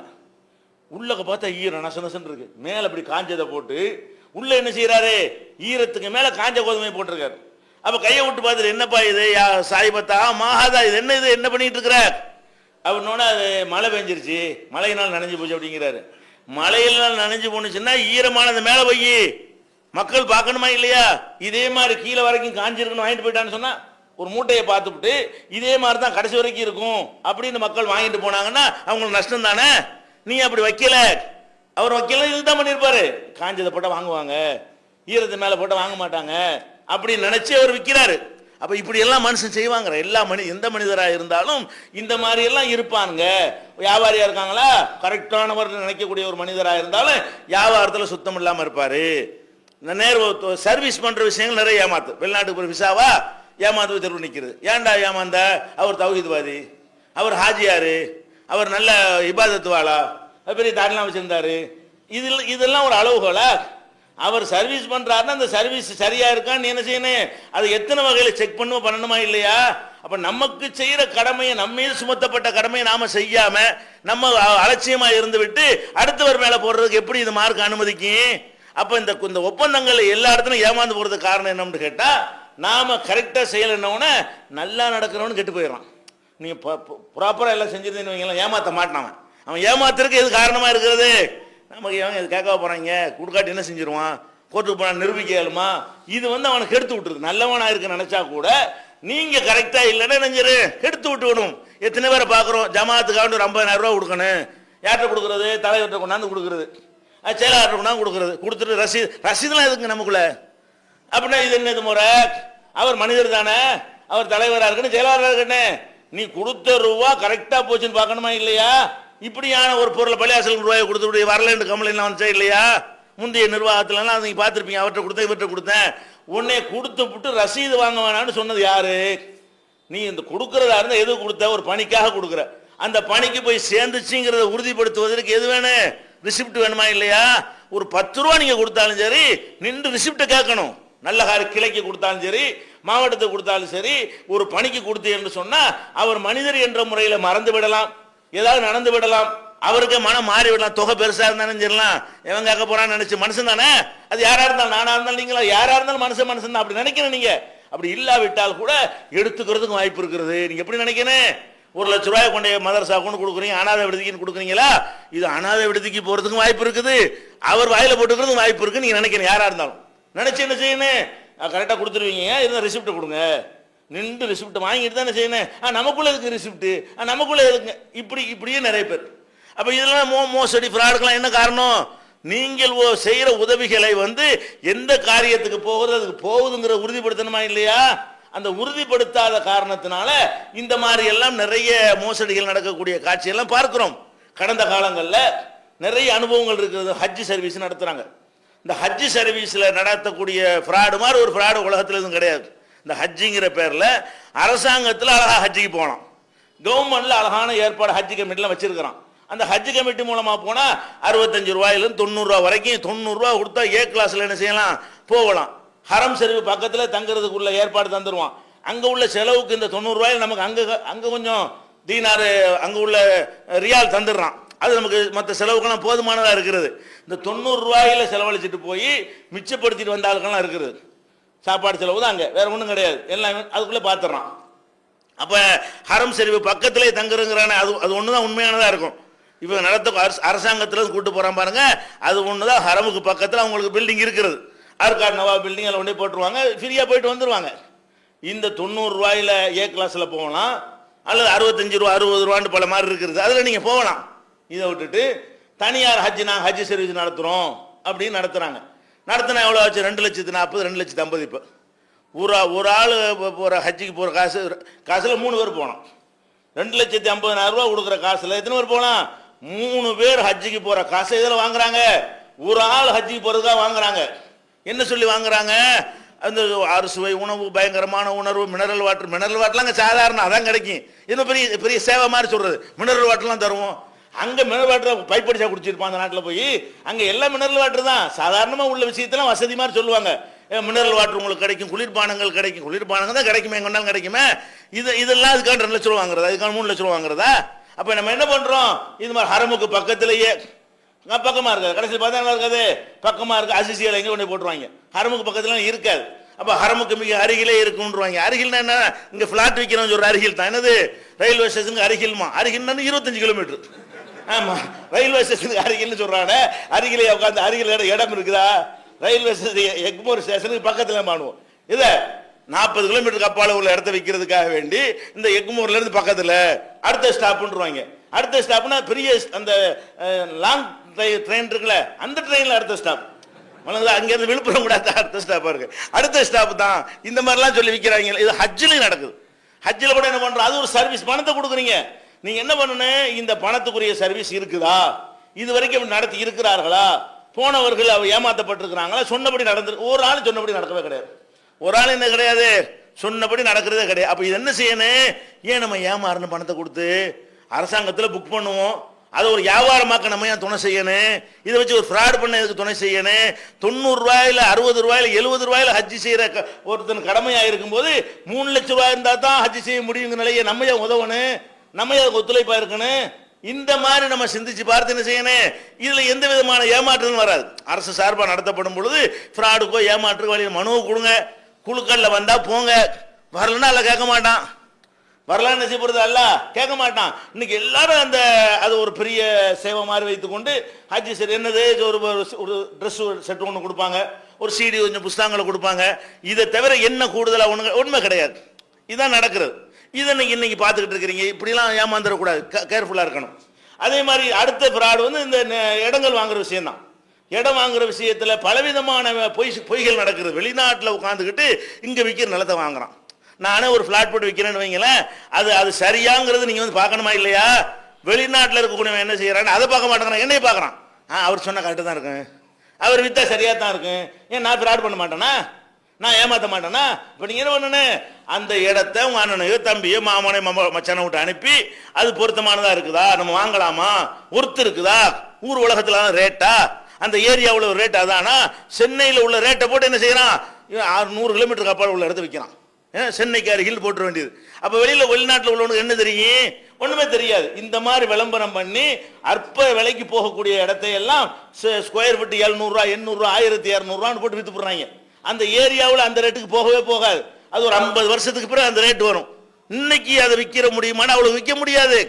உள்ளக்க பார்த்தா ஈரம் நச நசன்னு இருக்கு. மேலே அப்படி காஞ்சதை போட்டு உள்ளே என்ன செய்கிறாரு ஈரத்துக்கு மேலே காஞ்ச கோதுமையை போட்டிருக்காரு. அப்போ கையை விட்டு பார்த்துட்டு என்னப்பா இது? யா பார்த்தா மாகாதா இது என்ன இது? என்ன பண்ணிட்டு இருக்கிற? அப்படின்னோட அது மழை பெஞ்சிருச்சு. மழையினால் நனைஞ்சு போச்சு அப்படிங்கிறாரு. மழையினால் நனைஞ்சு போணுச்சுன்னா ஈரமான அந்த மேலே போய் மக்கள் பார்க்கணுமா இல்லையா? இதே மாதிரி கீழே வரைக்கும் காஞ்சிருக்குன்னு வாங்கிட்டு போயிட்டான்னு சொன்னா ஒரு மூட்டையை பார்த்துவிட்டு இதே மாதிரி தான் கடைசி வரைக்கும் இருக்கும் அப்படின்னு மக்கள் வாங்கிட்டு போனாங்கன்னா அவங்களுக்கு நஷ்டம் தானே? நீ அப்படி வைக்கல. அவர் வைக்கல இதுதான் தான் பண்ணியிருப்பாரு. காஞ்சதை போட்டால் வாங்குவாங்க. ஈரத்து மேலே போட்டால் வாங்க மாட்டாங்க. அப்படின்னு நினைச்சு அவர் விற்கிறாரு அப்ப இப்படி எல்லாம் மனுஷன் செய்வாங்க எல்லா மனி எந்த மனிதராக இருந்தாலும் இந்த மாதிரி எல்லாம் இருப்பானுங்க. வியாபாரியா இருக்காங்களா? கரெக்டானவர் நினைக்கக்கூடிய ஒரு மனிதராக இருந்தாலும் வியாபாரத்தில் சுத்தம் இல்லாமல் இருப்பாரு. இந்த நேர்வு சர்வீஸ் பண்ற விஷயங்கள் நிறைய ஏமாத்து. வெளிநாட்டுக்கு ஒரு விசாவா ஏமாந்து தெருவு நிற்கிறது ஏன்டா ஏமாந்த? அவர் தௌஹீத்வாதி. அவர் ஹாஜியாரு. அவர் நல்ல இபாதத்துவாளா? பெரிய தாடிலாம் வச்சிருந்தாரு. இதில் இதெல்லாம் ஒரு அளவுகோலா? அவர் சர்வீஸ் பண்றாருன்னா அந்த சர்வீஸ் சரியா இருக்கான்னு நீ என்ன செய்யணும்? அது எத்தனை வகையில செக் பண்ணுவோம் பண்ணணுமா இல்லையா? அப்ப நமக்கு செய்யற கடமையை நம்ம மீது சுமத்தப்பட்ட கடமையை நாம செய்யாம நம்ம அலட்சியமாக அலட்சியமா இருந்து விட்டு அடுத்தவர் மேல போடுறதுக்கு எப்படி இது மார்க் அனுமதிக்கும்? அப்போ இந்த இந்த ஒப்பந்தங்கள் எல்லா இடத்துலையும் ஏமாந்து போகிறதுக்கு காரணம் என்னம்னு கேட்டால் நாம் கரெக்டாக செயல் செய்யலைன்னொன்னே நல்லா நடக்கிறவனு கெட்டு போயிடறான். நீங்கள் ப்ராப்பராக எல்லாம் செஞ்சுருந்தீங்கன்னு வைங்களேன், ஏமாற்ற மாட்டான் அவன். அவன் ஏமாத்துறதுக்கு எது காரணமாக இருக்கிறது? நமக்கு இவங்க இது கேட்க போகிறாங்க கொடுக்காட்டி என்ன செஞ்சிருவான்? கோர்ட்டுக்கு போனால் நிரூபிக்க இயலுமா? இது வந்து அவனுக்கு எடுத்து விட்டுருது. நல்லவனாக இருக்கு நினச்சா கூட நீங்கள் கரெக்டாக இல்லைன்னா நினைஞ்சிரு எடுத்து விட்டு விடும் எத்தனை பேரை பார்க்குறோம்? ஜமாத்துக்காக ஒரு ஐம்பதாயிரம் ரூபா கொடுக்கணும். யார்கிட்ட கொடுக்குறது? தலைவர்கிட்ட கொண்டாந்து கொடுக்குறது. அது செயலாளர்கிட்ட கொண்டாந்து கொடுக்குறது. கொடுத்துட்டு ரசீது ரசீதுலாம் எதுங்க நமக்குள்ள? அப்படின்னா இது என்னது முறை? அவர் மனிதர் தானே? அவர் தலைவராக இருக்கணும் செயலாளராக இருக்கணும் நீ கொடுத்த ரூபா கரெக்டாக போச்சுன்னு பார்க்கணுமா இல்லையா? இப்படியான ஒரு பொருளை பள்ளியாசல் ரூபாயை கொடுத்து வரலன்னு கம்ப்ளைண்ட் வந்துச்சா இல்லையா? முந்தைய நிர்வாகத்துலலாம் நீங்கள் பார்த்துருப்பீங்க. அவர்கிட்ட கொடுத்தேன் இவர்கிட்ட கொடுத்தேன். உன்னே கொடுத்து விட்டு ரசீது வாங்க வேணாம்னு சொன்னது யாரு? நீ இந்த கொடுக்குறதா இருந்தால் எது கொடுத்த? ஒரு பணிக்காக கொடுக்குற. அந்த பணிக்கு போய் சேர்ந்துச்சுங்கிறத உறுதிப்படுத்துவதற்கு எது வேணும்? ரிசிப்ட் வேணுமா இல்லையா? ஒரு பத்து ரூபா நீங்க கொடுத்தாலும் சரி நின்று ரிசிப்டை கேட்கணும். நல்ல கார கிளைக்கு கொடுத்தாலும் சரி மாவட்டத்துக்கு கொடுத்தாலும் சரி ஒரு பணிக்கு கொடுத்து என்று சொன்னா அவர் மனிதர் என்ற முறையில் மறந்து விடலாம். ஏதாவது நடந்து விடலாம். அவருக்கு மனம் மாறி விடலாம். தொகை பெருசா இருந்தாலும் சரிலாம். எவன் கேட்க போறான்னு நினைச்சு மனுஷன் தானே? அது யாரா இருந்தாலும் நானா இருந்தாலும் நீங்களா? யாரா இருந்தாலும் மனுஷன் மனுஷன் தான். அப்படி நினைக்கிறேன் நீங்க. அப்படி இல்லாவிட்டால் கூட எடுத்துக்கிறதுக்கும் வாய்ப்பு இருக்கிறது. நீங்க எப்படி நினைக்கணும்? ஒரு லட்ச ரூபாய் கொண்டு மதரசாக்குன்னு கொண்டு கொடுக்குறீங்க அனாதை விடுதிக்குன்னு கொடுக்குறீங்களா? இது அனாதை விடுதிக்கு போகிறதுக்கும் வாய்ப்பு இருக்குது. அவர் வாயில போட்டுக்கிறதுக்கும் வாய்ப்பு இருக்குது நீங்கள் நினைக்கணும் யாராக இருந்தாலும். நினச்சி என்ன செய்யணும்? கரெக்டாக கொடுத்துருவீங்க. இருந்தால் ரிசிப்ட் கொடுங்க? நின்று ரிசிப்ட் வாங்கிட்டு தானே செய்யணும். ஆ நமக்குள்ளே இருக்குது ரிசிப்ட்டு ஆ நமக்குள்ளே இருக்குங்க இப்படி இப்படியே நிறைய பேர். அப்போ இதெல்லாம் மோ மோசடி ஃப்ராடுக்கெல்லாம் என்ன காரணம்? நீங்கள் ஓ செய்கிற உதவிகளை வந்து எந்த காரியத்துக்கு போகிறது அதுக்கு போகுதுங்கிற உறுதிப்படுத்தணுமா இல்லையா? அந்த உறுதிப்படுத்தாத காரணத்தினால இந்த மாதிரி எல்லாம் நிறைய மோசடிகள் நடக்கக்கூடிய காட்சியெல்லாம் பார்க்கிறோம். கடந்த காலங்களில் நிறைய அனுபவங்கள் இருக்கிறது. ஹஜ்ஜு சர்வீஸ் நடத்துகிறாங்க இந்த ஹஜ்ஜு சர்வீஸில் நடத்தக்கூடிய ஃப்ராடு மாதிரி ஒரு ஃப்ராடு உலகத்தில் எதுவும் கிடையாது. இந்த ஹஜ்ஜிங்கிற பேரில் அரசாங்கத்தில் அழகாக ஹஜ்ஜிக்கு போகலாம். கவர்மெண்ட்டில் அழகான ஏற்பாடு ஹஜ் கமிட்டிலாம் வச்சுருக்கிறான். அந்த ஹஜ் கமிட்டி மூலமாக போனால் அறுபத்தஞ்சு ரூபாயிலேருந்து தொண்ணூறுரூவா வரைக்கும் தொண்ணூறுரூவா கொடுத்தா ஏ கிளாஸில் என்ன செய்யலாம்? போகலாம். ஹரம் செருவு பக்கத்தில் தங்குறதுக்குள்ள ஏற்பாடு தந்துடுவான் அங்கே உள்ள செலவுக்கு இந்த தொண்ணூறுரூவாயில் நமக்கு அங்கே அங்கே கொஞ்சம் தீனாரு அங்கே உள்ள ரியால் தந்துடுறான். அது நமக்கு மற்ற செலவுக்கெல்லாம் போதுமானதாக இருக்கிறது. இந்த தொண்ணூறு ரூபாயில் செலவழிச்சிட்டு போய் மிச்சப்படுத்திட்டு வந்த ஆளுக்கெல்லாம் சாப்பாடு செலவு தான் அங்கே வேறு ஒன்றும் கிடையாது. எல்லாம் அதுக்குள்ளே பார்த்துட்றான் அப்போ ஹரம் சரிவு பக்கத்திலே தங்குறங்கிறானே அது அது ஒன்று தான் உண்மையானதாக இருக்கும். இப்போ நடத்த அரசாங்கத்தில் கூட்டு போகிறான் பாருங்கள் அது ஒன்று தான் ஹரமுக்கு பக்கத்தில் அவங்களுக்கு பில்டிங் இருக்கிறது. ஆர்காட் நவா பில்டிங் அதில் ஒன்றே போட்டுருவாங்க ஃப்ரீயாக போயிட்டு வந்துடுவாங்க இந்த தொண்ணூறுரூவாயில் ஏ கிளாஸில் போகலாம் அல்லது அறுபத்தஞ்சு ரூபா அறுபது ரூபான்னு பல மாதிரி இருக்கிறது அதில் நீங்கள் போகலாம். இதை விட்டுட்டு தனியார் ஹஜ் நாங்கள் ஹஜ் சர்வீஸ் நடத்துகிறோம் அப்படின்னு நடத்துகிறாங்க நடத்தினா எவ்வளோ ஆச்சு? ரெண்டு லட்சத்து நாற்பது ரெண்டு லட்சத்து ஐம்பது இப்போ. ஒரு ஒரு ஆள் போகிற ஹஜ்ஜிக்கு போகிற காசு காசில் மூணு பேர் போனோம் ரெண்டு லட்சத்தி ஐம்பதாயிரம் ரூபா கொடுக்குற காசில் எத்தனை பேர் போகலாம்? மூணு பேர் ஹஜ்ஜிக்கு போகிற காசை இதில் வாங்குறாங்க. ஒரு ஆள் ஹஜ்ஜிக்கு போகிறதுக்காக வாங்குறாங்க. என்ன சொல்லி வாங்குறாங்க? அந்த அறுசுவை உணவு பயங்கரமான உணர்வு மினரல் வாட்டர் மினரல் வாட்டர்லாம் அங்கே சாதாரண அதான் கிடைக்கும். இன்னும் பெரிய பெரிய சேவை மாதிரி சொல்கிறது மினரல் வாட்டர்லாம் தருவோம். அங்கே மினரல் வாட்டர் பைப் அடிச்சா குடிச்சிருப்பான் அந்த நாட்டில் போய். அங்கே எல்லாம் மினரல் வாட்டர் தான். சாதாரணமாக உள்ள விஷயத்தெல்லாம் வசதி மாதிரி சொல்லுவாங்க. மினரல் வாட்டர் உங்களுக்கு கிடைக்கும் குளிர்பானங்கள் கிடைக்கும். குளிர்பானங்கள் தான் கிடைக்குமே எங்க கிடைக்குமே. இது இதெல்லாம் அதுக்காக ரெண்டு லட்சம் ரூபா வாங்குறதா? இதுக்கான மூணு லட்சம் ரூபா வாங்குறதா? அப்ப நம்ம என்ன பண்றோம்? இது மாதிரி ஹரமுக்கு பக்கத்திலேயே பக்கமாக இருக்காது. கடைசியில் பார்த்தா என்ன இருக்காது. பக்கமாக இருக்குது அசிசியில் எங்கே கொண்டு போட்டுருவாங்க. ஹரமுக்கு பக்கத்தில் இருக்காது. அப்போ ஹரமுக்கு மிக அருகிலே இருக்குன்றாங்க அருகில்னா என்ன? இங்கே ஃப்ளாட் விற்கிறோம் சொல்ற அருகில் தான். என்னது? ரயில்வே ஸ்டேஷனுக்கு அருகில்மா? அருகில்னா இருபத்தஞ்சு கிலோமீட்டர் ஆமாம் ரயில்வே ஸ்டேஷனுக்கு அருகில்னு சொல்கிறானே அருகிலே உட்காந்து அருகில் இடம் இடம் இருக்குதா? ரயில்வே ஸ்டேஷன் எக்மோர் ஸ்டேஷனுக்கு பக்கத்தில் மாணுவோம் இதை நாற்பது கிலோமீட்டருக்கு அப்பால உள்ள இடத்த விற்கிறதுக்காக வேண்டி இந்த எக்மோர்ல பக்கத்தில் அடுத்த ஸ்டாப்ன்றாங்க அடுத்த ஸ்டாப்னா பெரிய அந்த லாங் ட்ரெயின் இருக்குல்ல அந்த ட்ரெயின்ல அடுத்த ஸ்டாப் மனதில் அங்கேருந்து விழுப்புரம் கூட அடுத்த- ஸ்டாப்பாக இருக்கு. அடுத்த ஸ்டாப் தான் இந்த மாதிரிலாம் சொல்லி விற்கிறாங்க இது ஹஜ்ஜிலையும் நடக்குது. ஹஜ்ஜில் கூட என்ன பண்ணுறோம் அது ஒரு சர்வீஸ் பணத்தை கொடுக்குறீங்க. நீங்கள் என்ன பண்ணணும்? இந்த பணத்துக்குரிய சர்வீஸ் இருக்குதா? இது வரைக்கும் இப்படி நடத்தி இருக்கிறார்களா? போனவர்கள் அவ ஏமாத்தப்பட்டிருக்கிறாங்களா? சொன்னபடி நடந்து ஒரு ஆள் சொன்னபடி நடக்கவே கிடையாது. ஒரு ஆள் என்ன கிடையாது? சொன்னபடி நடக்கிறதே கிடையாது. அப்போ இது என்ன செய்யணும்? ஏன் நம்ம ஏமாறணும் பணத்தை கொடுத்து அரசாங்கத்தில் புக் பண்ணுவோம்? அதை ஒரு வியாபாரமாக்க நம்ம ஏன் துணை செய்யணும்? இதை வச்சு ஒரு ஃப்ராட் பண்ண எதுக்கு துணை செய்யணும்? தொண்ணூறு ரூபாயில் அறுபது ரூபாயில எழுபது ரூபாயில ஹஜ்ஜி செய்கிற ஒருத்தன் கடமையாக இருக்கும்போது மூணு லட்ச ரூபாய் இருந்தால் தான் ஹஜ்ஜி செய்ய முடியுங்கிற நிலையை நம்ம ஏன் உதவணும்? நம்ம ஏன் ஒத்துழைப்பாக இருக்கணும்? இந்த மாதிரி நம்ம சிந்திச்சு பார்த்து என்ன செய்யணும்? இதில் எந்த விதமான ஏமாற்றமும் வராது. அரசு சார்பாக நடத்தப்படும் பொழுது ஃப்ராடுக்கோ ஏமாற்றுக்கோ வழியில் மனுவை கொடுங்க. குழுக்களில் வந்தால் போங்க. வரலன்னா அதில் கேட்க மாட்டான். வரலாறு என்ன அல்ல. கேட்க மாட்டான். இன்னைக்கு எல்லாரும் அந்த அது ஒரு பெரிய சேவை மாதிரி வைத்துக்கொண்டு ஹஜ்ஜி சரி என்னது? ஒரு ஒரு ட்ரெஸ் செட் ஒன்று கொடுப்பாங்க. ஒரு சீடி கொஞ்சம் புஸ்தகங்களை கொடுப்பாங்க. இதை தவிர என்ன கூடுதலாக ஒன்று உண்மை கிடையாது. இதுதான் நடக்கிறது. இதை இன்னைக்கு இன்னைக்கு பார்த்துக்கிட்டு இருக்கிறீங்க. இப்படிலாம் ஏமாந்துடக்கூடாது. கேர்ஃபுல்லாக இருக்கணும். அதே மாதிரி அடுத்த ஃப்ராடு வந்து இந்த இடங்கள் வாங்குற விஷயம்தான். இடம் வாங்குற விஷயத்துல பலவிதமான பொய் பொய்கள் நடக்கிறது வெளிநாட்டில் உட்காந்துக்கிட்டு இங்க விற்கிற நிலத்தை வாங்குறான். நானே ஒரு ஃப்ளாட் போட்டு விற்கிறேன்னு வைங்களேன். அது அது சரியாங்கிறது நீங்க வந்து பார்க்கணுமா இல்லையா? வெளிநாட்டில் இருக்கக்கூடியவன் என்ன செய்கிறான்னு அதை பார்க்க மாட்டேங்கிறான் என்னையும் பார்க்கறான். ஆ அவர் சொன்ன கரெக்டாக தான் இருக்கும் அவர் வித்தா சரியா தான் இருக்கும் ஏன் நான் ஃப்ராட் பண்ண மாட்டேனா? நான் ஏமாத்த மாட்டேனா? இப்போ நீங்க என்ன பண்ணணும் அந்த இடத்த உங்க அண்ணனையோ தம்பியோ மாமனையோ மம்ம- மச்சானை விட்டு அனுப்பி அது பொருத்தமானதா இருக்குதா? நம்ம வாங்கலாமா? ஒருத்தர் இருக்குதா? ஊர் உலகத்துல ரேட்டா அந்த ஏரியாவில் ஒரு ரேட் அதானா? சென்னையில் உள்ள ரேட்டை போட்டு என்ன செய்யறான்? ஆறு நூறு கிலோமீட்டருக்கு அப்பால் உள்ள இடத்த விற்கிறான் சென்னைக்கு அருகில் போட்டுற வேண்டியது. அப்ப வெளியில வெளிநாட்டில் உள்ளவனுக்கு என்ன தெரியும்? ஒண்ணுமே தெரியாது. இந்த மாதிரி விளம்பரம் பண்ணி அற்ப விலைக்கு போகக்கூடிய இடத்தை எல்லாம் ஸ்கொயர் ஃபீட் எழுநூறுவா எண்ணூறுவா ஆயிரத்தி இரநூறுவான்னு போட்டு வித்து போடுறாங்க அந்த ஏரியாவில் அந்த ரேட்டுக்கு போகவே போகாது. அது ஒரு ஐம்பது வருஷத்துக்கு பிறகு அந்த ரேட் வரும். இன்னைக்கு அதை விற்கிற முடியுமானா அவ்வளோ விற்க முடியாது.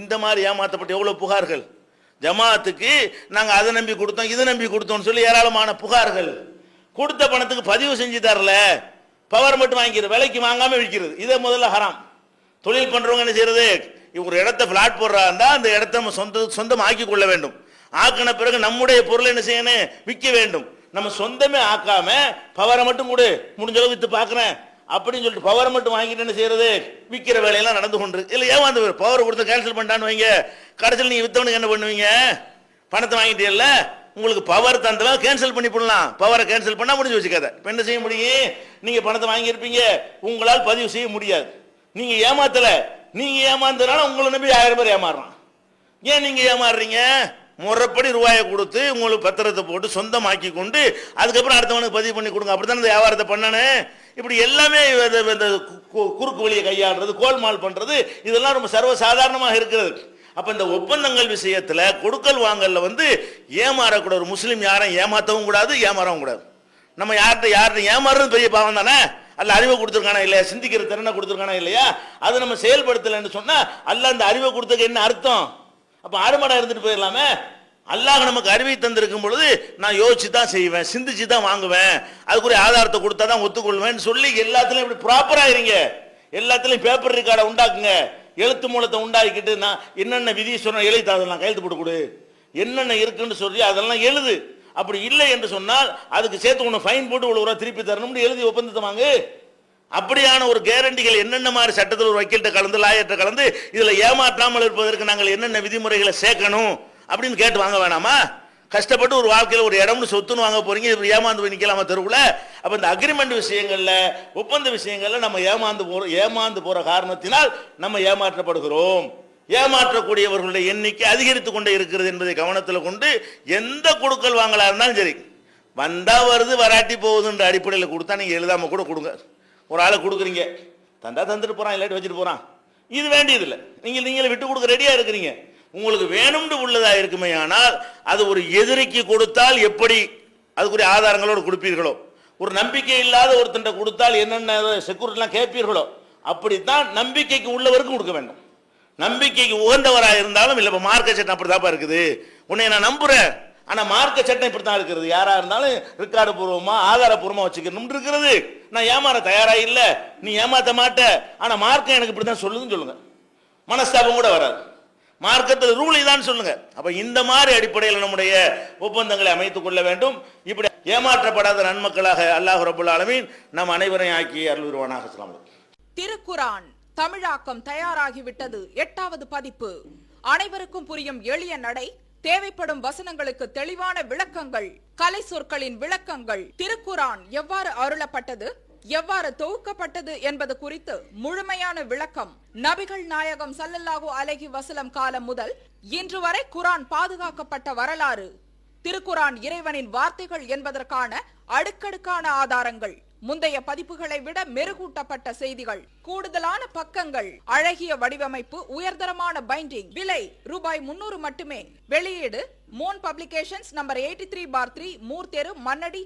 இந்த மாதிரி ஏமாற்றப்பட்ட எவ்வளோ புகார்கள்? ஜமாத்துக்கு நாங்கள் அதை நம்பி கொடுத்தோம் இதை நம்பி கொடுத்தோம்னு சொல்லி ஏராளமான புகார்கள். கொடுத்த பணத்துக்கு பதிவு செஞ்சு தரல. பவர் மட்டும் வாங்கிக்கிறது விலைக்கு வாங்காம விற்கிறது. இதே முதல்ல ஹராம். தொழில் பண்றவங்க என்ன செய்யறது? ஒரு இடத்த பிளாட் போடுறா இருந்தா அந்த இடத்த நம்ம சொந்த சொந்தம் ஆக்கி கொள்ள வேண்டும். ஆக்கின பிறகு நம்முடைய பொருளை என்ன செய்யணும் விற்க வேண்டும். நம்ம சொந்தமே ஆக்காம பவரை மட்டும் கொடு முடிஞ்ச அளவு வித்து பார்க்கறேன் அப்படின்னு சொல்லிட்டு பவரை மட்டும் வாங்கிட்டு என்ன செய்யறது? விற்கிற வேலையெல்லாம் நடந்து கொண்டு இல்லை ஏன் ஏமாந்து பவர் கொடுத்து கேன்சல் பண்ணிட்டான்னு வைங்க. கடைசியில் நீங்க வித்தவனுக்கு என்ன பண்ணுவீங்க? பணத்தை வாங்கிட்டீங்கல்ல? உங்களுக்கு பவர் தந்தவன் கேன்சல் பண்ணி போடலாம். பவரை கேன்சல் பண்ணால் முடிஞ்சு வச்சுக்காத. இப்போ என்ன செய்ய முடியும்? நீங்கள் பணத்தை வாங்கியிருப்பீங்க. உங்களால் பதிவு செய்ய முடியாது. நீங்கள் ஏமாத்தலை. நீங்கள் ஏமாந்ததுனால உங்களை நம்பி ஆயிரம் பேர் ஏமாறுறான். ஏன் நீங்கள் ஏமாறுறீங்க? முறைப்படி ரூபாயை கொடுத்து உங்களுக்கு பத்திரத்தை போட்டு சொந்தமாக்கி கொண்டு அதுக்கப்புறம் அடுத்தவனுக்கு பதிவு பண்ணி கொடுங்க. அப்படித்தானே இந்த வியாபாரத்தை பண்ணனே? இப்படி எல்லாமே இந்த- இந்த கு- கு- குறுக்கு வழியை கையாடுறது கோல்மால் பண்ணுறது இதெல்லாம் ரொம்ப சர்வ சாதாரணமாக இருக்கிறது. அப்ப இந்த ஒப்பந்தங்கள் விஷயத்துல கொடுக்கல் வாங்கல்ல வந்து ஏமாறக்கூடாது. ஒரு முஸ்லீம் யாரையும் ஏமாத்தவும் கூடாது ஏமாறவும் கூடாது. நம்ம யார்கிட்ட யார்கிட்ட ஏமாறுறது பெரிய பாவம் தானே? அல்ல அறிவை கொடுத்துருக்கானா இல்லையா? சிந்திக்கிற திறனை கொடுத்துருக்கானா இல்லையா? அதை நம்ம செயல்படுத்தலைன்னு சொன்னா அல்ல அந்த அறிவை கொடுத்ததுக்கு என்ன அர்த்தம்? அப்ப ஆடுமாடா இருந்துட்டு போயிடலாமே? அல்லாஹ் நமக்கு அறிவை தந்திருக்கும் பொழுது நான் யோசிச்சு தான் செய்வேன் சிந்திச்சு தான் வாங்குவேன். அதுக்குரிய ஆதாரத்தை கொடுத்தா தான் ஒத்துக்கொள்வேன்னு சொல்லி எல்லாத்துலயும் இப்படி ப்ராப்பராக இருங்க. எல்லாத்துலயும் பேப்பர் ரெக்கார்டை உண்டாக்குங்க. எழுத்து மூலத்தை உண்டாக்கிட்டு நான் என்னென்ன விதி சொன்ன எழுதி அதெல்லாம் கையெழுத்து போட்டு கொடு. என்னென்ன இருக்குன்னு சொல்லி அதெல்லாம் எழுது. அப்படி இல்லை என்று சொன்னால் அதுக்கு சேர்த்து ஒன்று ஃபைன் போட்டு இவ்வளோ ரூபா திருப்பி தரணும்னு எழுதி ஒப்பந்தத்தை வாங்கு. அப்படியான ஒரு கேரண்டிகள் என்னென்ன மாதிரி சட்டத்தில் ஒரு வக்கீல்கிட்ட கலந்து லாயர்கிட்ட கலந்து இதில் ஏமாற்றாமல் இருப்பதற்கு நாங்கள் என்னென்ன விதிமுறைகளை சேர்க்கணும் அப்படின்னு கேட்டு வாங்க வேணாமா? கஷ்டப்பட்டு ஒரு வாழ்க்கையில் ஒரு இடம்னு சொத்துன்னு வாங்க போறீங்க இப்படி ஏமாந்து போய் நிக்கலாமா தெருவில் அப்போ இந்த அக்ரிமெண்ட் விஷயங்களில் ஒப்பந்த விஷயங்களில் நம்ம ஏமாந்து போகிறோம் ஏமாந்து போகிற காரணத்தினால் நம்ம ஏமாற்றப்படுகிறோம். ஏமாற்றக்கூடியவர்களுடைய எண்ணிக்கை அதிகரித்து கொண்டே இருக்கிறது என்பதை கவனத்தில் கொண்டு எந்த கொடுக்கல் வாங்கலா இருந்தாலும் சரி வந்தால் வருது வராட்டி போகுதுன்ற அடிப்படையில் கொடுத்தா நீங்கள் எழுதாமல் கூட கொடுங்க. ஒரு ஆளை கொடுக்குறீங்க தந்தா தந்துட்டு போகிறான் இல்லாட்டி வச்சுட்டு போகிறான் இது வேண்டியதில்லை. நீங்கள் நீங்களே விட்டு கொடுக்க ரெடியாக இருக்கிறீங்க. உங்களுக்கு வேணும்னு உள்ளதாக இருக்குமே ஆனால் அது ஒரு எதிரிக்கு கொடுத்தால் எப்படி அதுக்குரிய ஆதாரங்களோடு கொடுப்பீர்களோ? ஒரு நம்பிக்கை இல்லாத ஒருத்தன்ட்ட கொடுத்தால் என்னென்ன செக்யூரிட்டிலாம் கேட்பீர்களோ? அப்படித்தான் நம்பிக்கைக்கு உள்ளவருக்கு கொடுக்க வேண்டும். நம்பிக்கைக்கு உகந்தவராக இருந்தாலும் இல்லை இப்போ மார்க்க சட்டம் அப்படிதாப்பா இருக்குது. உன்னை நான் நம்புகிறேன் ஆனால் மார்க்க சட்டம் இப்படி தான் இருக்கிறது யாராக இருந்தாலும் ரெக்கார்டு பூர்வமாக ஆதாரப்பூர்வமாக வச்சுக்கணும் இருக்கிறது நான் ஏமாற தயாராக இல்லை. நீ ஏமாற்ற மாட்ட. ஆனால் மார்க்கம் எனக்கு இப்படி தான் சொல்லுதுன்னு சொல்லுங்கள் மனஸ்தாபம் கூட வராது. மார்க்கத்தில் ரூல் இதான் சொல்லுங்க. அப்ப இந்த மாதிரி அடிப்படையில் நம்முடைய ஒப்பந்தங்களை அமைத்துக் கொள்ள வேண்டும். இப்படி ஏமாற்றப்படாத நன்மக்களாக அல்லாஹ் ரபுல் ஆலமீன் நம் அனைவரையும் ஆக்கி அருள்வருவானாக சொல்லலாம் திருக்குரான் தமிழாக்கம் தயாராகிவிட்டது. எட்டாவது பதிப்பு. அனைவருக்கும் புரியும் எளிய நடை தேவைப்படும் வசனங்களுக்கு தெளிவான விளக்கங்கள் கலை சொற்களின் விளக்கங்கள். திருக்குரான் எவ்வாறு அருளப்பட்டது? எவ்வாறு தொகுக்கப்பட்டது என்பது குறித்து முழுமையான விளக்கம் நபிகள் நாயகம் சல்லல்லாஹு அலஹி வசலம் காலம் முதல் இன்று வரை குரான் பாதுகாக்கப்பட்ட வரலாறு. திருக்குரான் இறைவனின் வார்த்தைகள் என்பதற்கான அடுக்கடுக்கான ஆதாரங்கள் முந்தைய பதிப்புகளை விட மெருகூட்டப்பட்ட செய்திகள் கூடுதலான பக்கங்கள் அழகிய வடிவமைப்பு உயர்தரமான பைண்டிங் விலை ரூபாய் முன்னூறு மட்டுமே. வெளியீடு moon publications number eighty three bar three மூர்த்தெரு மன்னடி